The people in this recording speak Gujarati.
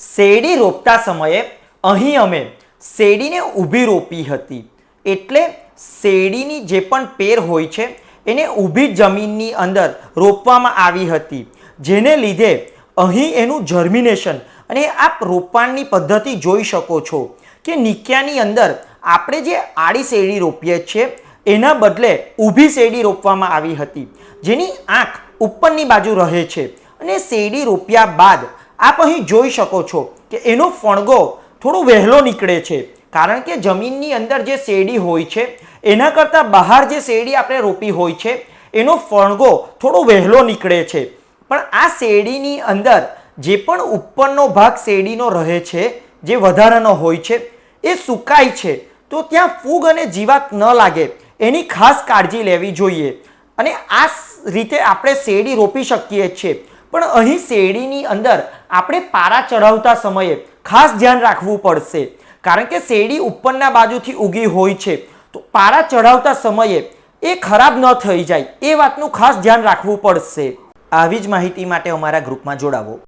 શેરડી રોપતા સમયે અહીં અમે શેરડીને ઊભી રોપી હતી. એટલે શેરડીની જે પણ પેર હોય છે, એને ઊભી જમીનની અંદર રોપવામાં આવી હતી. જેને લીધે અહીં એનું જર્મિનેશન અને આપ રોપાણની પદ્ધતિ જોઈ શકો છો કે નિક્યાની અંદર આપણે જે આડી શેરડી રોપીએ છીએ, એના બદલે ઊભી શેરડી રોપવામાં આવી હતી. જેની આંખ ઉપરની બાજુ રહે છે અને શેરડી રોપ્યા બાદ આપ અહીં જોઈ શકો છો કે એનો ફણગો થોડો વહેલો નીકળે છે. કારણ કે જમીનની અંદર જે શેરડી હોય છે, એના કરતાં બહાર જે શેરડી આપણે રોપી હોય છે, એનો ફણગો થોડો વહેલો નીકળે છે. પણ આ શેરડીની અંદર જે પણ ઉપરનો ભાગ શેરડીનો રહે છે, જે વધારાનો હોય છે, એ સુકાય છે. તો ત્યાં ફૂગ અને જીવાત ન લાગે. એની ખાસ કાળજી લેવી જોઈએ. અને આ રીતે આપણે શેરડી રોપી શકીએ છીએ. પણ અહીં શેરડીની અંદર આપણે પારા ચઢાવતા સમયે ખાસ ધ્યાન રાખવું પડશે. કારણ કે શેરડી ઉપરના બાજુથી ઉગી હોય છે. તો પારા ચઢાવતા સમયે એ ખરાબ ન થઈ જાય. એ વાતનું ખાસ ધ્યાન રાખવું પડશે. આવી જ માહિતી માટે અમારા ગ્રુપમાં જોડાવો.